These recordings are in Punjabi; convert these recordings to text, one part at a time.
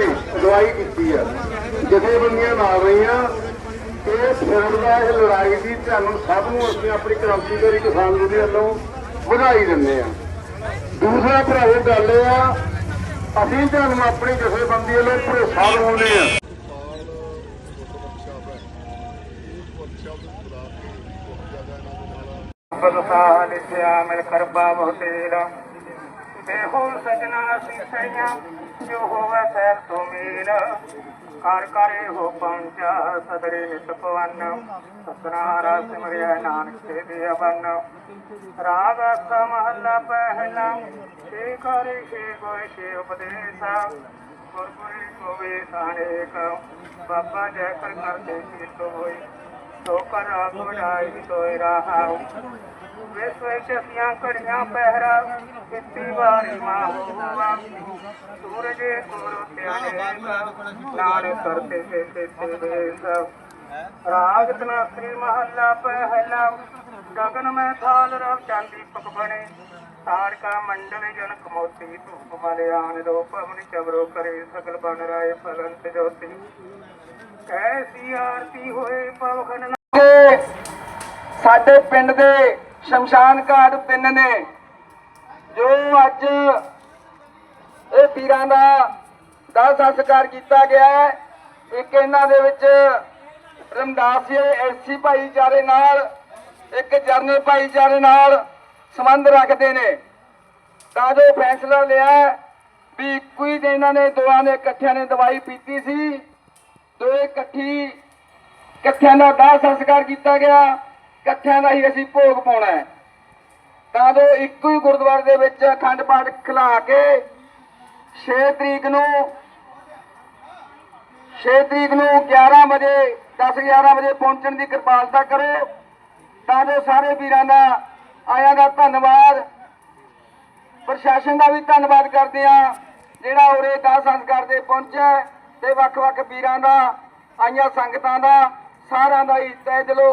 ਅਗਵਾਈ ਕੀਤੀ ਆ। ਜਥੇਬੰਦੀਆਂ ਨਾਲ ਰਹੀਆਂ। ਇਹ ਫਿਰਦ ਦਾ ਇਹ ਲੜਾਈ ਦੀ ਤੁਹਾਨੂੰ ਸਭ ਨੂੰ ਅਸੀਂ ਆਪਣੀ ਕ੍ਰਾਂਤੀਕਾਰੀ ਕਿਸਾਨ ਯੂਨੀਅਨ ਵੱਲੋਂ ਵਧਾਈ ਦਿੰਦੇ ਆ। ਦੂਸਰਾ ਭਰਾਵੋ ਗੱਲ ਇਹ ਆ, ਅਸੀਂ ਤੁਹਾਨੂੰ ਆਪਣੀ ਜਥੇਬੰਦੀ ਵੱਲੋਂ ਭਰੋਸਾ ਦਿਵਾਉਂਦੇ ਆ। ਬਲਸਾ ਲਿਖਿਆ ਮਿਲ ਕਰਬਾ ਬਹੁਤੇਰਾ ਦੇਹੋ ਸਜਣਾ ਸਿਸਈਆਂ ਜੋ ਹੋਵੇ ਸੈਰ ਤੋਂ ਮੇਲ। ਕਰ ਕਰੇ ਹੋ ਪਹੁੰਚਾ ਸਦਰੇ ਨਿਤ ਪਵਨ ਸਤਨਾਰਾ ਸਿਮਰਿਆ ਨਾਨਕ ਤੇ ਦੇ ਬਨ ਰਾਗ ਅਸ ਮਹੱਲਾ ਪਹਿਲਾ, ਛੇ ਕਰੇ ਛੇ ਗੋਏ ਛੇ ਉਪਦੇਸਾ। ਗੁਰਪੁਰੀ ਕੋਵੇ ਸਾਨੇਕ ਬਾਬਾ ਜੈ ਕਰ ਕਰਦੇ ਕੀਤ ਹੋਈ ਸੋ ਕਰ ਗੁੜਾਈ ਤੋਇ ਰਹਾਉ ਵਿਸ ਵਿੱਚ ਘੜੀਆਂ ਪਹਿਰਾ ਕਿਤੀ ਵਾਰੀ ਮਾ ਹੋਵਾ ਸੂਰਜ ਗੁਰੂ ਧਿਆਨੇ ਨਾਲੇ ਕਰਤੇ ਕੇ ਤੇ ਦੇਸ ਰਾਗ ਤਨਾਸਰੀ ਮਹੱਲਾ ਪਹਿਲਾ, ਗਗਨ ਮੈਂ ਥਾਲ ਰਵ ਚਾਂਦੀ ਪਕ ਬਣੇ। ਤਾੜਕਾ ਮੰਡਲ ਜਨ ਕਮੋਤੀ ਧੂਪ ਮਲਿਆਨ ਰੂਪ ਅਮਨ ਚਵਰੋ ਕਰੇ, ਸਗਲ ਬਨ ਰਾਏ ਫਲੰਤ ਜੋਤੀ। ਕੈਸੀ ਆਰਤੀ ਹੋਏ ਪਵਖਨ ਸਾਡੇ ਪਿੰਡ ਦੇ ਸ਼ਮਸ਼ਾਨ ਘਾਟ ਤਿੰਨ ਨੇ, ਜੋ ਅੱਜ ਇਹ ਪੀਰਾਂ ਦਾ ਦਾਹ ਸੰਸਕਾਰ ਕੀਤਾ ਗਿਆ ਹੈ। ਇੱਕ ਇਹਨਾਂ ਦੇ ਵਿੱਚ ਰਮਦਾਸੀਏ ਐਸੀ ਭਾਈਚਾਰੇ ਨਾਲ, ਇੱਕ ਜਰਨੇ ਭਾਈਚਾਰੇ ਨਾਲ ਸੰਬੰਧ ਰੱਖਦੇ ਨੇ। ਤਾਂ ਜੋ ਫੈਸਲਾ ਲਿਆ ਵੀ ਇੱਕੋ ਹੀ ਇਹਨਾਂ ਨੇ ਦੋਵਾਂ ਨੇ ਇਕੱਠਿਆਂ ਨੇ ਦਵਾਈ ਪੀਤੀ ਸੀ। ਦੋਏ ਇਕੱਠੀ ਇਕੱਠਿਆਂ ਦਾ ਦਾਹ ਸੰਸਕਾਰ ਕੀਤਾ ਗਿਆ। ਇਕੱਠਿਆਂ ਦਾ ਹੀ ਅਸੀਂ ਭੋਗ ਪਾਉਣਾ ਹੈ। ਤਾਂ ਜੋ ਇੱਕੋ ਹੀ ਗੁਰਦੁਆਰੇ ਦੇ ਵਿੱਚ ਅਖੰਡ ਪਾਠ ਖਿਲਾ ਕੇ 6 ਤਰੀਕ ਨੂੰ 6 ਤਰੀਕ ਨੂੰ 11 ਵਜੇ 10 11 ਵਜੇ ਪਹੁੰਚਣ ਦੀ ਕਿਰਪਾਲਤਾ ਕਰੋ। ਤਾਂ ਜੋ ਸਾਰੇ ਵੀਰਾਂ ਦਾ, ਆਇਆਂ ਦਾ ਧੰਨਵਾਦ। ਪ੍ਰਸ਼ਾਸਨ ਦਾ ਵੀ ਧੰਨਵਾਦ ਕਰਦੇ ਆ ਜਿਹੜਾ ਉਰੇ ਦਾ ਸੰਸਕਾਰ 'ਤੇ ਪਹੁੰਚਿਆ ਹੈ ਤੇ ਵੱਖ-ਵੱਖ ਵੀਰਾਂ ਦਾ, ਆਈਆਂ ਸੰਗਤਾਂ ਦਾ, ਸਾਰਿਆਂ ਦਾ ਹੀ ਤਹਿ ਦਿਲੋਂ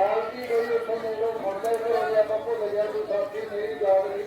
ਬਾਕੀ ਕੋਈ ਉੱਥੋਂ ਮੈਨੂੰ ਖੜਦਾ ਹੀ ਨਹੀਂ ਆਪਾਂ ਭੁੱਲ ਗਿਆ ਸਾਥੀ ਮੇਰੀ ਯਾਦ ਨਹੀਂ